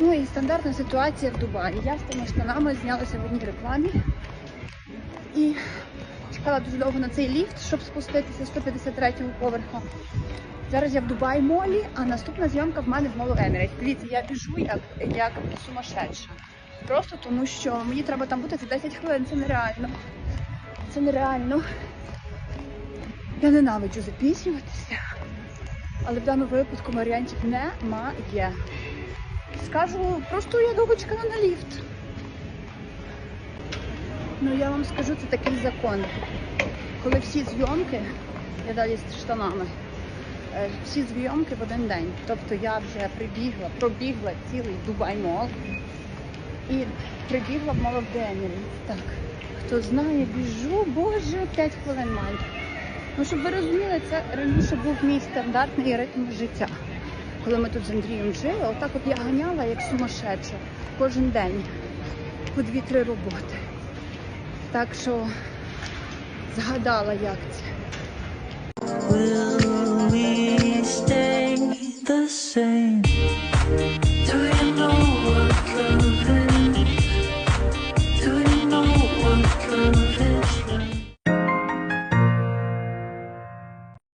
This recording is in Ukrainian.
Ну і стандартна ситуація в Дубаї. Я з тими штанами знялася в одній рекламі і чекала дуже довго на цей ліфт, щоб спуститися з 153-го поверху. Зараз я в Дубай молі, а наступна зйомка в мене в Молу Емірейт. Дивіться, я біжу як, як сумасшедша. Просто тому, що мені треба там бути за 10 хвилин. Це нереально. Це нереально. Я ненавиджу запізнюватися, але в даному випадку варіантів немає. Скажу, просто я довго на ліфт. Ну я вам скажу, це такий закон. Коли всі зйомки, я далі з штанами, е, всі зйомки в один день. Тобто я вже прибігла, пробігла цілий Дубай мол і прибігла в молоденері. Так, хто знає, біжу, боже, 5 хвилин маю. Ну, щоб ви розуміли, це раніше був мій стандартний ритм життя. Коли ми тут з Андрієм жили, отак от я ганяла як сумасшедша кожен день по дві-три роботи. Так що згадала, як це. Will we stay the same?